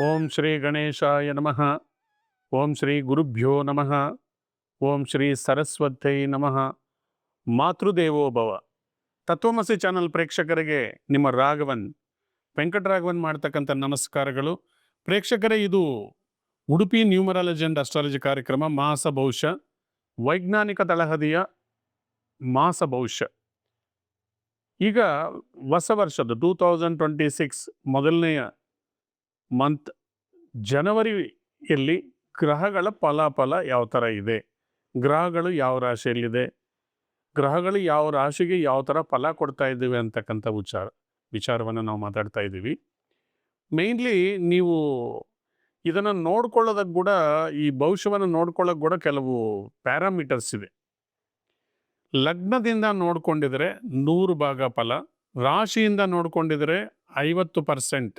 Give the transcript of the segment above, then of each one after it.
ಓಂ ಶ್ರೀ ಗಣೇಶಾಯ ನಮಃ. ಓಂ ಶ್ರೀ ಗುರುಭ್ಯೋ ನಮಃ. ಓಂ ಶ್ರೀ ಸರಸ್ವತೈ ನಮಃ. ಮಾತೃದೇವೋಭವ ತತ್ವಮಸಿ ಚಾನಲ್ ಪ್ರೇಕ್ಷಕರಿಗೆ ನಿಮ್ಮ ರಾಘವನ್, ವೆಂಕಟರಾಘವನ್ ಮಾಡ್ತಕ್ಕಂಥ ನಮಸ್ಕಾರಗಳು. ಪ್ರೇಕ್ಷಕರೇ, ಇದು ಉಡುಪಿ ನ್ಯೂಮರಾಲಜಿ ಅಂಡ್ ಅಸ್ಟ್ರಾಲಜಿ ಕಾರ್ಯಕ್ರಮ ಮಾಸ ವೈಜ್ಞಾನಿಕ ತಳಹದಿಯ ಮಾಸ ಈಗ ಹೊಸ ವರ್ಷದ ಟೂ ತೌಸಂಡ್ ಟ್ವೆಂಟಿ ಸಿಕ್ಸ್ ಮೊದಲನೆಯ ಮಂತ್ ಜನವರಿಯಲ್ಲಿ ಗ್ರಹಗಳ ಫಲಾಫಲ ಯಾವ ಥರ ಇದೆ? ಗ್ರಹಗಳು ಯಾವ ರಾಶಿಯಲ್ಲಿದೆ? ಗ್ರಹಗಳು ಯಾವ ರಾಶಿಗೆ ಯಾವ ಥರ ಫಲ ಕೊಡ್ತಾ ಇದ್ದೀವಿ ಅಂತಕ್ಕಂಥ ವಿಚಾರ, ವಿಚಾರವನ್ನು ನಾವು ಮಾತಾಡ್ತಾ ಇದ್ದೀವಿ. ಮೇಯ್ನ್ಲಿ ನೀವು ಇದನ್ನು ನೋಡ್ಕೊಳ್ಳೋದಕ್ಕೆ ಕೂಡ, ಈ ಭವಿಷ್ಯವನ್ನು ನೋಡ್ಕೊಳ್ಳೋಕೆ ಕೂಡ ಕೆಲವು ಪ್ಯಾರಾಮೀಟರ್ಸ್ ಇದೆ. ಲಗ್ನದಿಂದ ನೋಡ್ಕೊಂಡಿದ್ರೆ ನೂರು ಭಾಗ ಫಲ, ರಾಶಿಯಿಂದ ನೋಡ್ಕೊಂಡಿದ್ರೆ ಐವತ್ತು ಪರ್ಸೆಂಟ್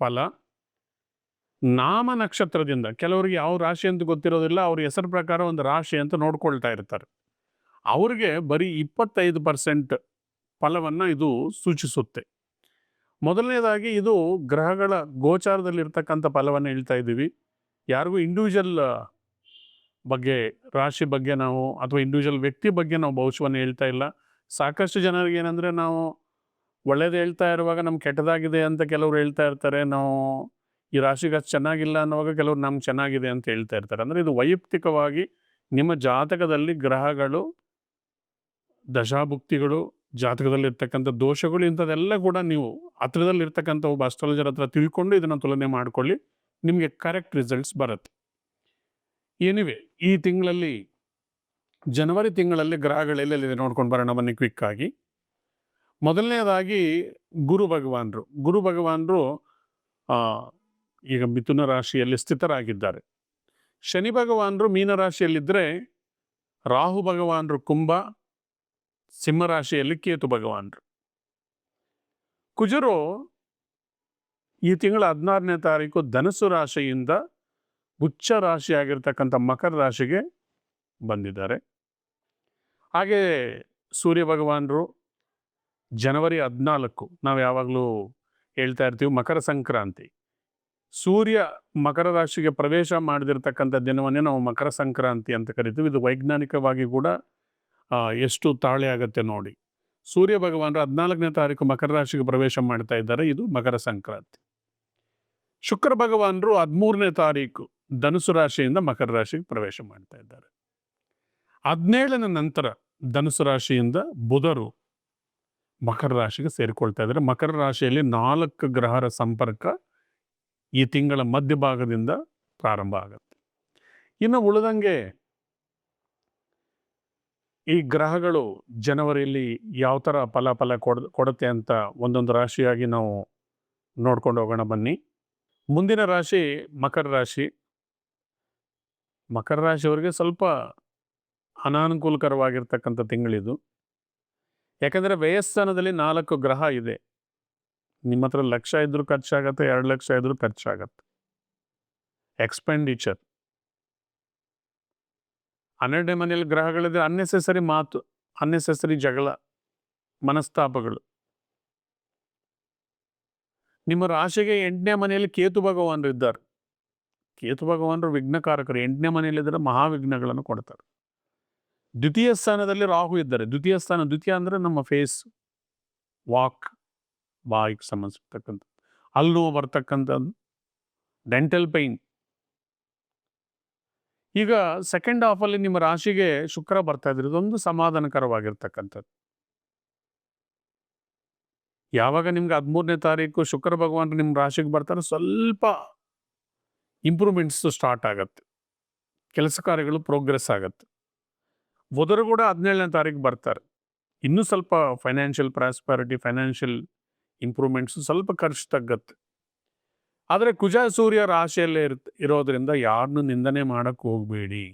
ಫಲ ನಾಮ ನಕ್ಷತ್ರದಿಂದ ಕೆಲವರಿಗೆ ಯಾವ ರಾಶಿ ಅಂತ ಗೊತ್ತಿರೋದಿಲ್ಲ, ಅವ್ರ ಹೆಸರು ಪ್ರಕಾರ ಒಂದು ರಾಶಿ ಅಂತ ನೋಡ್ಕೊಳ್ತಾ ಇರ್ತಾರೆ. ಅವ್ರಿಗೆ ಬರೀ ಇಪ್ಪತ್ತೈದು ಪರ್ಸೆಂಟ್ ಫಲವನ್ನು ಇದು ಸೂಚಿಸುತ್ತೆ. ಮೊದಲನೇದಾಗಿ ಇದು ಗ್ರಹಗಳ ಗೋಚಾರದಲ್ಲಿರ್ತಕ್ಕಂಥ ಫಲವನ್ನು ಹೇಳ್ತಾ ಇದ್ದೀವಿ. ಯಾರಿಗೂ ಇಂಡಿವಿಜುವಲ್ ಬಗ್ಗೆ, ರಾಶಿ ಬಗ್ಗೆ ನಾವು ಅಥವಾ ಇಂಡಿವಿಜುವಲ್ ವ್ಯಕ್ತಿ ಬಗ್ಗೆ ನಾವು ಭವಿಷ್ಯವನ್ನು ಹೇಳ್ತಾ ಇಲ್ಲ. ಸಾಕಷ್ಟು ಜನರಿಗೆ ಏನಂದರೆ ನಾವು ಒಳ್ಳೇದು ಹೇಳ್ತಾ ಇರುವಾಗ ನಮ್ಗೆ ಕೆಟ್ಟದಾಗಿದೆ ಅಂತ ಕೆಲವರು ಹೇಳ್ತಾ ಇರ್ತಾರೆ. ನಾವು ಈ ರಾಶಿಗೆ ಚೆನ್ನಾಗಿಲ್ಲ ಅನ್ನುವಾಗ ಕೆಲವರು ನಮ್ಗೆ ಚೆನ್ನಾಗಿದೆ ಅಂತ ಹೇಳ್ತಾ ಇರ್ತಾರೆ. ಅಂದರೆ ಇದು ವೈಯಕ್ತಿಕವಾಗಿ ನಿಮ್ಮ ಜಾತಕದಲ್ಲಿ ಗ್ರಹಗಳು, ದಶಾಭುಕ್ತಿಗಳು ಜಾತಕದಲ್ಲಿ ಇರ್ತಕ್ಕಂಥ ದೋಷಗಳು ಇಂಥದ್ದೆಲ್ಲ ಕೂಡ ನೀವು ಹತ್ರದಲ್ಲಿರ್ತಕ್ಕಂಥ ಒಬ್ಬ ಅಸ್ಟ್ರಾಲಜರ್ ಹತ್ರ ತಿಳ್ಕೊಂಡು ಇದನ್ನು ತುಲನೆ ಮಾಡ್ಕೊಳ್ಳಿ, ನಿಮಗೆ ಕರೆಕ್ಟ್ ರಿಸಲ್ಟ್ಸ್ ಬರುತ್ತೆ. ಏನಿವೆ ಈ ತಿಂಗಳಲ್ಲಿ, ಜನವರಿ ತಿಂಗಳಲ್ಲಿ ಗ್ರಹಗಳೆಲ್ಲೆಲ್ಲಿದೆ ನೋಡ್ಕೊಂಡು ಬರೋಣ, ಬನ್ನಿ ಕ್ವಿಕ್ ಆಗಿ. ಮೊದಲನೇದಾಗಿ ಗುರು ಭಗವಾನರು. ಗುರು ಭಗವಾನರು ಈಗ ಮಿಥುನ ರಾಶಿಯಲ್ಲಿ ಸ್ಥಿತರಾಗಿದ್ದಾರೆ. ಶನಿ ಭಗವಾನರು ಮೀನ ರಾಶಿಯಲ್ಲಿದ್ದರೆ ರಾಹು ಭಗವಾನರು ಕುಂಭ ಸಿಂಹರಾಶಿಯಲ್ಲಿ ಕೇತು ಭಗವಾನರು. ಕುಜರು ಈ ತಿಂಗಳ ಹದಿನಾರನೇ ತಾರೀಕು ಧನಸ್ಸು ರಾಶಿಯಿಂದ ಉಚ್ಚ ರಾಶಿಯಾಗಿರ್ತಕ್ಕಂಥ ಮಕರ ರಾಶಿಗೆ ಬಂದಿದ್ದಾರೆ. ಹಾಗೆ ಸೂರ್ಯ ಭಗವಾನರು ಜನವರಿ ಹದಿನಾಲ್ಕು, ನಾವು ಯಾವಾಗಲೂ ಹೇಳ್ತಾ ಇರ್ತೀವಿ ಮಕರ ಸಂಕ್ರಾಂತಿ. ಸೂರ್ಯ ಮಕರ ರಾಶಿಗೆ ಪ್ರವೇಶ ಮಾಡದಿರ್ತಕ್ಕಂಥ ದಿನವನ್ನೇ ನಾವು ಮಕರ ಸಂಕ್ರಾಂತಿ ಅಂತ ಕರಿತೀವಿ. ಇದು ವೈಜ್ಞಾನಿಕವಾಗಿ ಕೂಡ ಎಷ್ಟು ತಾಳೆ ಆಗತ್ತೆ ನೋಡಿ. ಸೂರ್ಯ ಭಗವಾನರು ಹದಿನಾಲ್ಕನೇ ತಾರೀಕು ಮಕರ ರಾಶಿಗೆ ಪ್ರವೇಶ ಮಾಡ್ತಾ ಇದ್ದಾರೆ. ಇದು ಮಕರ ಸಂಕ್ರಾಂತಿ. ಶುಕ್ರ ಭಗವಾನರು ಹದಿಮೂರನೇ ತಾರೀಕು ಧನುಸು ರಾಶಿಯಿಂದ ಮಕರ ರಾಶಿಗೆ ಪ್ರವೇಶ ಮಾಡ್ತಾ ಇದ್ದಾರೆ. ಹದಿನೇಳನ ನಂತರ ಧನುಸು ರಾಶಿಯಿಂದ ಬುಧರು ಮಕರ ರಾಶಿಗೆ ಸೇರಿಕೊಳ್ತಾ ಇದ್ದಾರೆ. ಮಕರ ರಾಶಿಯಲ್ಲಿ ನಾಲ್ಕು ಗ್ರಹರ ಸಂಪರ್ಕ ಈ ತಿಂಗಳ ಮಧ್ಯಭಾಗದಿಂದ ಪ್ರಾರಂಭ ಆಗುತ್ತೆ. ಇನ್ನು ಉಳಿದಂಗೆ ಈ ಗ್ರಹಗಳು ಜನವರಿಯಲ್ಲಿ ಯಾವ ಥರ ಫಲ ಫಲ ಕೊಡ, ಕೊಡುತ್ತೆ ಅಂತ ಒಂದೊಂದು ರಾಶಿಯಾಗಿ ನಾವು ನೋಡ್ಕೊಂಡು ಹೋಗೋಣ ಬನ್ನಿ. ಮುಂದಿನ ರಾಶಿ ಮಕರ ರಾಶಿ. ಮಕರ ರಾಶಿಯವರಿಗೆ ಸ್ವಲ್ಪ ಅನಾನುಕೂಲಕರವಾಗಿರ್ತಕ್ಕಂಥ ತಿಂಗಳಿದು. ಯಾಕಂದರೆ ವ್ಯಯಸ್ಥಾನದಲ್ಲಿ ನಾಲ್ಕು ಗ್ರಹ ಇದೆ. ನಿಮ್ಮ ಹತ್ರ ಲಕ್ಷ ಇದ್ರೂ ಖರ್ಚಾಗತ್ತೆ, ಎರಡು ಲಕ್ಷ ಇದ್ರೂ ಖರ್ಚಾಗತ್ತೆ. ಎಕ್ಸ್ಪೆಂಡಿಚರ್ ಹನ್ನೆರಡನೇ ಮನೆಯಲ್ಲಿ ಗ್ರಹಗಳಿದ್ರೆ ಅನ್ನೆಸೆಸರಿ ಮಾತು ಅನ್ನೆಸೆಸರಿ ಜಗಳ, ಮನಸ್ತಾಪಗಳು. ನಿಮ್ಮ ರಾಶಿಗೆ ಎಂಟನೇ ಮನೆಯಲ್ಲಿ ಕೇತು ಭಗವಾನರು ಇದ್ದಾರೆ. ಕೇತು ಭಗವಾನರು ವಿಘ್ನಕಾರಕರು. ಎಂಟನೇ ಮನೆಯಲ್ಲಿದ್ದರೆ ಮಹಾವಿಘ್ನಗಳನ್ನು ಕೊಡ್ತಾರೆ. ದ್ವಿತೀಯ ಸ್ಥಾನದಲ್ಲಿ ರಾಹು ಇದ್ದಾರೆ. ದ್ವಿತೀಯ ಸ್ಥಾನ, ದ್ವಿತೀಯ ಅಂದರೆ ನಮ್ಮ ಫೇಸ್ ವಾಕ್ ಬಾಯಿಗೆ ಸಂಬಂಧಿಸಿರ್ತಕ್ಕಂಥ ಅಲ್ಲಿ ನೋವು ಬರ್ತಕ್ಕಂಥದ್ದು ಡೆಂಟಲ್ ಪೈನ್ ಈಗ ಸೆಕೆಂಡ್ ಹಾಫಲ್ಲಿ ನಿಮ್ಮ ರಾಶಿಗೆ ಶುಕ್ರ ಬರ್ತಾ ಇದ್ರೆ ಇದೊಂದು ಸಮಾಧಾನಕರವಾಗಿರ್ತಕ್ಕಂಥದ್ದು. ಯಾವಾಗ ನಿಮ್ಗೆ ಹದಿಮೂರನೇ ತಾರೀಕು ಶುಕ್ರ ಭಗವಾನ್ ನಿಮ್ಮ ರಾಶಿಗೆ ಬರ್ತಾರೆ, ಸ್ವಲ್ಪ ಇಂಪ್ರೂವ್ಮೆಂಟ್ಸ್ ಸ್ಟಾರ್ಟ್ ಆಗುತ್ತೆ. ಕೆಲಸ ಕಾರ್ಯಗಳು ಪ್ರೋಗ್ರೆಸ್ ಆಗುತ್ತೆ. ಬುಧರು ಕೂಡ ಹದಿನೇಳನೇ ತಾರೀಕು ಬರ್ತಾರೆ. ಇನ್ನೂ ಸ್ವಲ್ಪ ಫೈನಾನ್ಷಿಯಲ್ ಪ್ರಾಸ್ಪಾರಿಟಿ ಫೈನಾನ್ಷಿಯಲ್ ಇಂಪ್ರೂವ್ಮೆಂಟ್ಸ್ ಸ್ವಲ್ಪ ಖರ್ಚು ತಗ್ಗತ್ತೆ ಆದರೆ ಕುಜ ಸೂರ್ಯ ರಾಶಿಯಲ್ಲೇ ಇರ್, ಇರೋದ್ರಿಂದ ಯಾರನ್ನು ನಿಂದನೆ ಮಾಡಕ್ಕೆ ಹೋಗಬೇಡಿ.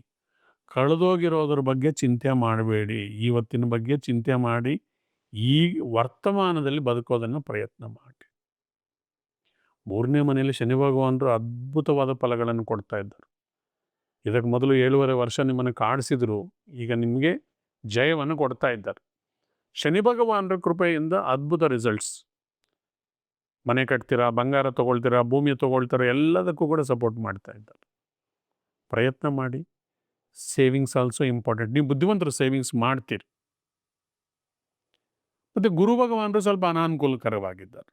ಕಳೆದೋಗಿರೋದ್ರ ಬಗ್ಗೆ ಚಿಂತೆ ಮಾಡಬೇಡಿ. ಇವತ್ತಿನ ಬಗ್ಗೆ ಚಿಂತೆ ಮಾಡಿ ಈ ವರ್ತಮಾನದಲ್ಲಿ ಬದುಕೋದನ್ನು ಪ್ರಯತ್ನ ಮಾಡಿ ಮೂರನೇ ಮನೆಯಲ್ಲಿ ಶನಿ ಭಗವಾನರು ಅದ್ಭುತವಾದ ಫಲಗಳನ್ನು ಕೊಡ್ತಾ ಇದ್ದರು. ಇದಕ್ಕೆ ಮೊದಲು ಏಳುವರೆ ವರ್ಷ ನಿಮ್ಮನ್ನು ಕಾಡಿಸಿದ್ರು. ಈಗ ನಿಮಗೆ ಜಯವನ್ನು ಕೊಡ್ತಾ ಇದ್ದಾರೆ. ಶನಿ ಭಗವಾನರ ಕೃಪೆಯಿಂದ ಅದ್ಭುತ ರಿಸಲ್ಟ್ಸ್ ಮನೆ ಕಟ್ತೀರಾ, ಬಂಗಾರ ತೊಗೊಳ್ತೀರಾ, ಭೂಮಿ ತೊಗೊಳ್ತೀರಾ, ಎಲ್ಲದಕ್ಕೂ ಕೂಡ ಸಪೋರ್ಟ್ ಮಾಡ್ತಾ ಇದ್ದಾರೆ. ಪ್ರಯತ್ನ ಮಾಡಿ. ಸೇವಿಂಗ್ಸ್ ಆಲ್ಸೋ ಇಂಪಾರ್ಟೆಂಟ್ ನೀವು ಬುದ್ಧಿವಂತರು ಸೇವಿಂಗ್ಸ್ ಮಾಡ್ತೀರಿ. ಮತ್ತು ಗುರು ಭಗವಾನರು ಸ್ವಲ್ಪ ಅನಾನುಕೂಲಕರವಾಗಿದ್ದಾರೆ.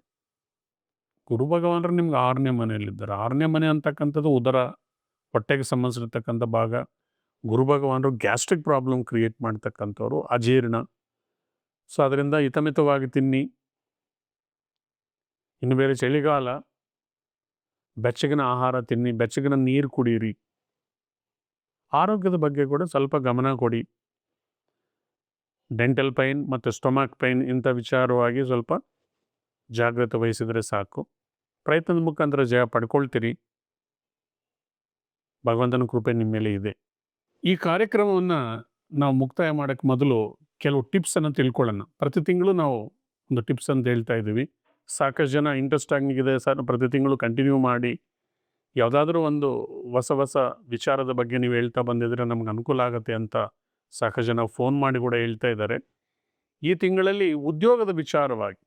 ಗುರು ಭಗವಾನರು ನಿಮ್ಗೆ ಆರನೇ ಮನೆಯಲ್ಲಿದ್ದಾರೆ. ಆರನೇ ಮನೆ ಅಂತಕ್ಕಂಥದ್ದು ಉದರ, ಹೊಟ್ಟೆಗೆ ಸಂಬಂಧಿಸಿರ್ತಕ್ಕಂಥ ಭಾಗ. ಗುರು ಭಗವಾನರು ಗ್ಯಾಸ್ಟ್ರಿಕ್ ಪ್ರಾಬ್ಲಮ್ ಕ್ರಿಯೇಟ್ ಮಾಡ್ತಕ್ಕಂಥವ್ರು, ಅಜೀರ್ಣ. ಸೊ ಅದರಿಂದ ಹಿತಮಿತವಾಗಿ ತಿನ್ನಿ. ಇನ್ನು ಬೇರೆ ಚಳಿಗಾಲ. ಬೆಚ್ಚಗಿನ ಆಹಾರ ತಿನ್ನಿ, ಬೆಚ್ಚಗಿನ ನೀರು ಕುಡೀರಿ. ಆರೋಗ್ಯದ ಬಗ್ಗೆ ಕೂಡ ಸ್ವಲ್ಪ ಗಮನ ಕೊಡಿ. ಡೆಂಟಲ್ ಪೈನ್ ಮತ್ತು ಸ್ಟೊಮಕ್ ಪೈನ್ ಇಂಥ ವಿಚಾರವಾಗಿ ಸ್ವಲ್ಪ ಜಾಗ್ರತೆ ವಹಿಸಿದರೆ ಸಾಕು. ಪ್ರಯತ್ನದ ಮುಖಾಂತರ ಜಯ ಪಡ್ಕೊಳ್ತೀರಿ. ಭಗವಂತನ ಕೃಪೆ ನಿಮ್ಮ ಮೇಲೆ ಇದೆ. ಈ ಕಾರ್ಯಕ್ರಮವನ್ನು ನಾವು ಮುಕ್ತಾಯ ಮಾಡೋಕ್ಕೆ ಮೊದಲು ಕೆಲವು ಟಿಪ್ಸನ್ನು ತಿಳ್ಕೊಳ್ಳೋಣ. ಪ್ರತಿ ತಿಂಗಳು ನಾವು ಒಂದು ಟಿಪ್ಸ್ ಅಂತ ಹೇಳ್ತಾ ಇದ್ದೀವಿ. ಸಾಕಷ್ಟು ಜನ ಇಂಟ್ರೆಸ್ಟ್ ಆಗಿದೆ ಸರ್ ಪ್ರತಿ ತಿಂಗಳು ಕಂಟಿನ್ಯೂ ಮಾಡಿ. ಯಾವುದಾದ್ರೂ ಒಂದು ಹೊಸ ಹೊಸ ವಿಚಾರದ ಬಗ್ಗೆ ನೀವು ಹೇಳ್ತಾ ಬಂದಿದ್ರೆ ನಮ್ಗೆ ಅನುಕೂಲ ಆಗುತ್ತೆ ಅಂತ ಸಾಕಷ್ಟು ಜನ ಫೋನ್ ಮಾಡಿ ಕೂಡ ಹೇಳ್ತಾ ಇದ್ದಾರೆ. ಈ ತಿಂಗಳಲ್ಲಿ ಉದ್ಯೋಗದ ವಿಚಾರವಾಗಿ,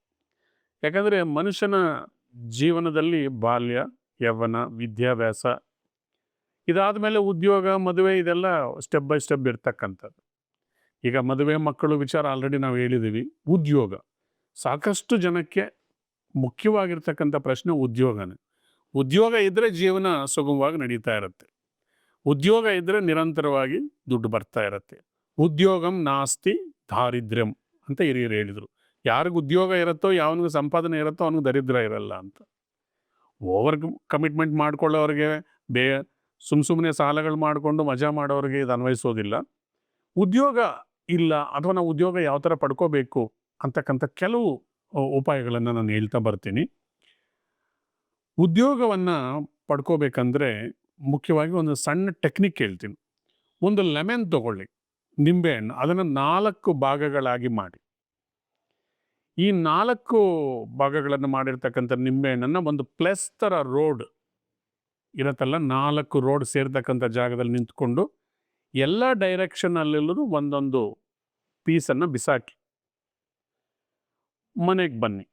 ಯಾಕಂದರೆ ಮನುಷ್ಯನ ಜೀವನದಲ್ಲಿ ಬಾಲ್ಯ, ಯೌವನ, ವಿದ್ಯಾಭ್ಯಾಸ ಇದಾದ ಮೇಲೆ ಉದ್ಯೋಗ, ಮದುವೆ ಇದೆಲ್ಲ ಸ್ಟೆಪ್ ಬೈ ಸ್ಟೆಪ್ ಇರ್ತಕ್ಕಂಥದ್ದು. ಈಗ ಮದುವೆ, ಮಕ್ಕಳು ವಿಚಾರ ಆಲ್ರೆಡಿ ನಾವು ಹೇಳಿದ್ದೀವಿ. ಉದ್ಯೋಗ, ಸಾಕಷ್ಟು ಜನಕ್ಕೆ ಮುಖ್ಯವಾಗಿರ್ತಕ್ಕಂಥ ಪ್ರಶ್ನೆ ಉದ್ಯೋಗನೇ. ಉದ್ಯೋಗ ಇದ್ದರೆ ಜೀವನ ಸುಗಮವಾಗಿ ನಡೀತಾ ಇರುತ್ತೆ. ಉದ್ಯೋಗ ಇದ್ದರೆ ನಿರಂತರವಾಗಿ ದುಡ್ಡು ಬರ್ತಾ ಇರುತ್ತೆ. ಉದ್ಯೋಗಂ ನಾಸ್ತಿ ದಾರಿದ್ರ್ಯಂ ಅಂತ ಹಿರಿಯರು ಹೇಳಿದರು. ಯಾರಿಗೂ ಉದ್ಯೋಗ ಇರುತ್ತೋ, ಯಾವನಿಗೆ ಸಂಪಾದನೆ ಇರುತ್ತೋ ಅವನಿಗೆ ದರಿದ್ರ ಇರಲ್ಲ ಅಂತ. ಓವರ್ ಕಮಿಟ್ಮೆಂಟ್ ಮಾಡ್ಕೊಳ್ಳೋರಿಗೆ, ಬೇ ಸುಮ್ಮ ಸುಮ್ಮನೆ ಸಾಲಗಳು ಮಾಡಿಕೊಂಡು ಮಜಾ ಮಾಡೋರಿಗೆ ಇದು ಅನ್ವಯಿಸೋದಿಲ್ಲ. ಉದ್ಯೋಗ ಇಲ್ಲ, ಅಥವಾ ನಾವು ಉದ್ಯೋಗ ಯಾವ ಥರ ಪಡ್ಕೋಬೇಕು ಅಂತಕ್ಕಂಥ ಕೆಲವು ಉಪಾಯಗಳನ್ನು ನಾನು ಹೇಳ್ತಾ ಬರ್ತೀನಿ. ಉದ್ಯೋಗವನ್ನು ಪಡ್ಕೋಬೇಕಂದ್ರೆ ಮುಖ್ಯವಾಗಿ ಒಂದು ಸಣ್ಣ ಟೆಕ್ನಿಕ್ ಹೇಳ್ತೀನಿ. ಒಂದು ಲೆಮನ್ ತಗೊಳ್ಳಿ ನಿಂಬೆಹಣ್ಣು ಅದನ್ನು ನಾಲ್ಕು ಭಾಗಗಳಾಗಿ ಮಾಡಿ. ಈ ನಾಲ್ಕು ಭಾಗಗಳನ್ನು ಮಾಡಿರ್ತಕ್ಕಂಥ ನಿಂಬೆಹಣ್ಣನ್ನು ಒಂದು ಪ್ಲಸ್ ಥರ ರೋಡ್ ಇರತ್ತಲ್ಲ, ನಾಲ್ಕು ರೋಡ್ ಸೇರ್ತಕ್ಕಂಥ ಜಾಗದಲ್ಲಿ ನಿಂತ್ಕೊಂಡು ಎಲ್ಲ ಡೈರೆಕ್ಷನಲ್ಲೂ ಒಂದೊಂದು ಪೀಸನ್ನು ಬಿಸಾಕಿ. ಮನೆಗೆ ಬನ್ನಿ.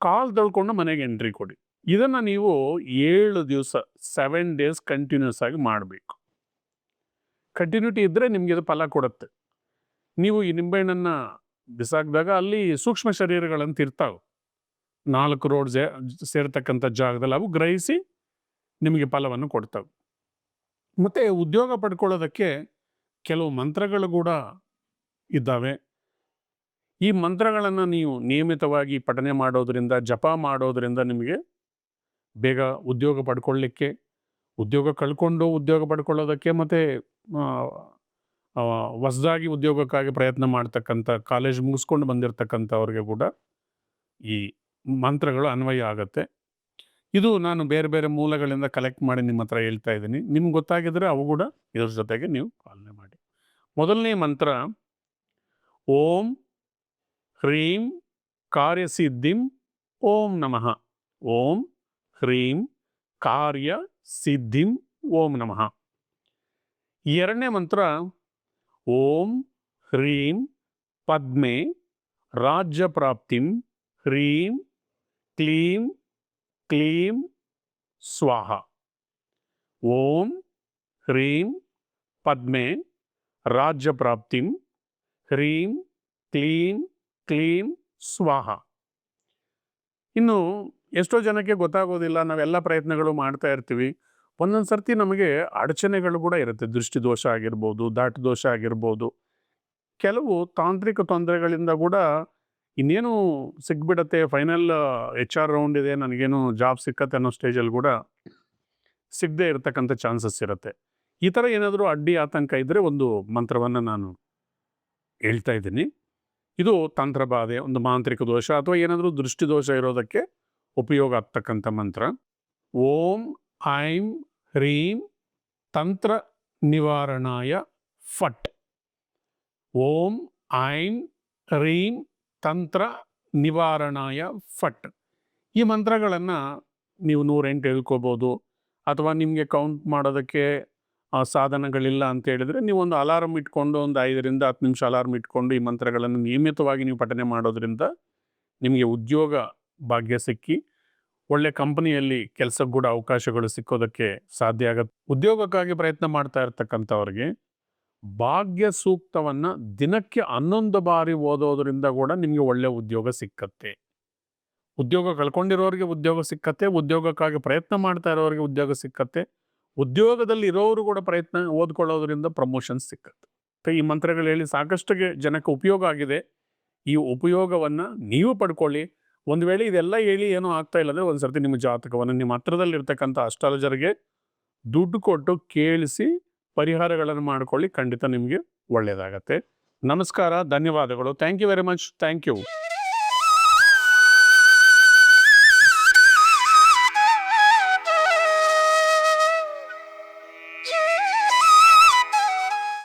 ಕಾಲ್ ತಳ್ಕೊಂಡು ಮನೆಗೆ ಎಂಟ್ರಿ ಕೊಡಿ. ಇದನ್ನು ನೀವು ಏಳು ದಿವಸ ಸೆವೆನ್ ಡೇಸ್ ಕಂಟಿನ್ಯೂಸ್ ಆಗಿ ಮಾಡಬೇಕು. ಕಂಟಿನ್ಯೂಟಿ ಇದ್ದರೆ ನಿಮಗೆ ಇದು ಫಲ ಕೊಡುತ್ತೆ. ನೀವು ಈ ನಿಂಬೆಹಣ್ಣನ್ನು ಬಿಸಾಕಿದಾಗ ಅಲ್ಲಿ ಸೂಕ್ಷ್ಮ ಶರೀರಗಳಂತ ಇರ್ತಾವೆ. ನಾಲ್ಕು ರೋಡ್ ಸೇರ್ತಕ್ಕಂಥ ಜಾಗದಲ್ಲಿ ಅವು ಗ್ರಹಿಸಿ ನಿಮಗೆ ಫಲವನ್ನು ಕೊಡ್ತವೆ. ಮತ್ತು ಉದ್ಯೋಗ ಪಡ್ಕೊಳ್ಳೋದಕ್ಕೆ ಕೆಲವು ಮಂತ್ರಗಳು ಕೂಡ ಇದ್ದಾವೆ. ಈ ಮಂತ್ರಗಳನ್ನು ನೀವು ನಿಯಮಿತವಾಗಿ ಪಠನೆ ಮಾಡೋದರಿಂದ, ಜಪ ಮಾಡೋದರಿಂದ ನಿಮಗೆ ಬೇಗ ಉದ್ಯೋಗ ಪಡ್ಕೊಳ್ಳಿಕ್ಕೆ ಉದ್ಯೋಗ ಕಳ್ಕೊಂಡು ಉದ್ಯೋಗ ಪಡ್ಕೊಳ್ಳೋದಕ್ಕೆ ಮತ್ತು ಹೊಸದಾಗಿ ಉದ್ಯೋಗಕ್ಕಾಗಿ ಪ್ರಯತ್ನ ಮಾಡ್ತಕ್ಕಂಥ, ಕಾಲೇಜ್ ಮುಗಿಸ್ಕೊಂಡು ಬಂದಿರತಕ್ಕಂಥವ್ರಿಗೆ ಕೂಡ ಈ ಮಂತ್ರಗಳು ಅನ್ವಯ ಆಗುತ್ತೆ. ಇದು ನಾನು ಬೇರೆ ಬೇರೆ ಮೂಲಗಳಿಂದ ಕಲೆಕ್ಟ್ ಮಾಡಿ ನಿಮ್ಮ ಹತ್ರ ಹೇಳ್ತಾ ಇದ್ದೀನಿ. ನಿಮ್ಗೆ ಗೊತ್ತಾಗಿದ್ರೆ ಅವು ಕೂಡ ಇದ್ರ ಜೊತೆಗೆ ನೀವು ಪಾಲನೆ ಮಾಡಿ. ಮೊದಲನೇ ಮಂತ್ರ, ಓಂ ಹ್ರೀಂ ಕಾರ್ಯಸಿದ್ಧಿಂ ಓಂ ನಮಃ ಓಂ ಹ್ರೀಂ ಕಾರ್ಯ ಸಿದ್ಧಿಂ ಓಂ ನಮಃ ಎರಡನೇ ಮಂತ್ರ ಓಂ ಹ್ರೀಂ ಪದ್ಮೆ ರಾಜ್ಯ ಪ್ರಾಪ್ತಿಂ ಹ್ರೀಂ ಕ್ಲೀಂ ಕ್ಲೀಂ ಸ್ವಾಹ ಓಂ ಹ್ರೀಂ ಪದ್ಮೆ ರಾಜ್ಯ ಪ್ರಾಪ್ತಿಂ ಹ್ರೀಂ ಕ್ಲೀಂ ಕ್ಲೀಂ ಸ್ವಾಹ. ಇನ್ನು ಎಷ್ಟೋ ಜನಕ್ಕೆ ಗೊತ್ತಾಗೋದಿಲ್ಲ, ನಾವೆಲ್ಲ ಪ್ರಯತ್ನಗಳು ಮಾಡ್ತಾ ಇರ್ತೀವಿ. ಒಂದೊಂದು ಸರ್ತಿ ನಮಗೆ ಅಡಚಣೆಗಳು ಕೂಡ ಇರುತ್ತೆ. ದೃಷ್ಟಿ ದೋಷ ಆಗಿರ್ಬೋದು ದಾಟ ದೋಷ ಆಗಿರ್ಬೋದು. ಕೆಲವು ತಾಂತ್ರಿಕ ತೊಂದರೆಗಳಿಂದ ಕೂಡ ಇನ್ನೇನು ಸಿಕ್ಬಿಡತ್ತೆ ಫೈನಲ್ ಎಚ್ ಆರ್ ರೌಂಡ್ ಇದೆ, ನನಗೇನು ಜಾಬ್ ಸಿಕ್ಕತ್ತೆ ಅನ್ನೋ ಸ್ಟೇಜಲ್ಲಿ ಕೂಡ ಸಿಗದೆ ಇರತಕ್ಕಂಥ ಚಾನ್ಸಸ್ ಇರುತ್ತೆ. ಈ ಥರ ಏನಾದರೂ ಅಡ್ಡಿ, ಆತಂಕ ಇದ್ದರೆ ಒಂದು ಮಂತ್ರವನ್ನು ನಾನು ಹೇಳ್ತಾ ಇದ್ದೀನಿ. ಇದು ತಂತ್ರಬಾಧೆ ಒಂದು ಮಾಂತ್ರಿಕ ದೋಷ ಅಥವಾ ಏನಾದರೂ ದೃಷ್ಟಿ ದೋಷ ಇರೋದಕ್ಕೆ ಉಪಯೋಗ ಆಗ್ತಕ್ಕಂಥ ಮಂತ್ರ. ಓಂ, ಐಂ, ಹ್ರೀಂ, ತಂತ್ರ ನಿವಾರಣಾಯ ಫಟ್. ಓಂ, ಐಂ, ಹ್ರೀಂ, ತಂತ್ರ ನಿವಾರಣಾಯ ಫಟ್. ಈ ಮಂತ್ರಗಳನ್ನು ನೀವು ನೂರೆಂಟು ಹೇಳ್ಕೋಬೋದು ಅಥವಾ ನಿಮಗೆ ಕೌಂಟ್ ಮಾಡೋದಕ್ಕೆ ಸಾಧನಗಳಿಲ್ಲ ಅಂತ ಹೇಳಿದರೆ ನೀವು ಒಂದು ಅಲಾರಂ ಇಟ್ಕೊಂಡು ಒಂದು ಐದರಿಂದ ಹತ್ತು ನಿಮಿಷ ಅಲಾರಂ ಇಟ್ಕೊಂಡು ಈ ಮಂತ್ರಗಳನ್ನು ನಿಯಮಿತವಾಗಿ ನೀವು ಪಠನೆ ಮಾಡೋದ್ರಿಂದ ನಿಮಗೆ ಉದ್ಯೋಗ ಭಾಗ್ಯ ಸಿಕ್ಕಿ ಒಳ್ಳೆ ಕಂಪನಿಯಲ್ಲಿ ಕೆಲಸಕ್ಕೆ ಕೂಡ ಅವಕಾಶಗಳು ಸಿಕ್ಕೋದಕ್ಕೆ ಸಾಧ್ಯ ಆಗತ್ತೆ. ಉದ್ಯೋಗಕ್ಕಾಗಿ ಪ್ರಯತ್ನ ಮಾಡ್ತಾ ಇರ್ತಕ್ಕಂಥವ್ರಿಗೆ ಭಾಗ್ಯ ಸೂಕ್ತವನ್ನು ದಿನಕ್ಕೆ ಹನ್ನೊಂದು ಬಾರಿ ಓದೋದ್ರಿಂದ ಕೂಡ ನಿಮಗೆ ಒಳ್ಳೆ ಉದ್ಯೋಗ ಸಿಕ್ಕತ್ತೆ. ಉದ್ಯೋಗ ಕಳ್ಕೊಂಡಿರೋರಿಗೆ ಉದ್ಯೋಗ ಸಿಕ್ಕತ್ತೆ, ಉದ್ಯೋಗಕ್ಕಾಗಿ ಪ್ರಯತ್ನ ಮಾಡ್ತಾ ಇರೋರಿಗೆ ಉದ್ಯೋಗ ಸಿಕ್ಕತ್ತೆ. ಉದ್ಯೋಗದಲ್ಲಿ ಇರೋರು ಕೂಡ ಪ್ರಯತ್ನ ಓದ್ಕೊಳ್ಳೋದ್ರಿಂದ ಪ್ರಮೋಷನ್ ಸಿಕ್ಕತ್ತೆ. ಈ ಮಂತ್ರಗಳು ಹೇಳಿ ಸಾಕಷ್ಟು ಜನಕ್ಕೆ ಉಪಯೋಗ ಆಗಿದೆ. ಈ ಉಪಯೋಗವನ್ನು ನೀವು ಪಡ್ಕೊಳ್ಳಿ. ಒಂದು ವೇಳೆ ಇದೆಲ್ಲ ಹೇಳಿ ಏನೂ ಆಗ್ತಾ ಇಲ್ಲ ಅಂದರೆ ಒಂದು ಸರ್ತಿ ನಿಮ್ಮ ಜಾತಕವನ್ನು ನಿಮ್ಮ ಹತ್ರದಲ್ಲಿರ್ತಕ್ಕಂಥ ಅಸ್ಟ್ರಾಲಜರ್ಗೆ ದುಡ್ಡು ಕೊಟ್ಟು ಕೇಳಿಸಿ ಪರಿಹಾರಗಳನ್ನು ಮಾಡ್ಕೊಳ್ಳಿ ಖಂಡಿತ ನಿಮಗೆ ಒಳ್ಳೆಯದಾಗತ್ತೆ ನಮಸ್ಕಾರ, ಧನ್ಯವಾದಗಳು. Thank you very much thank you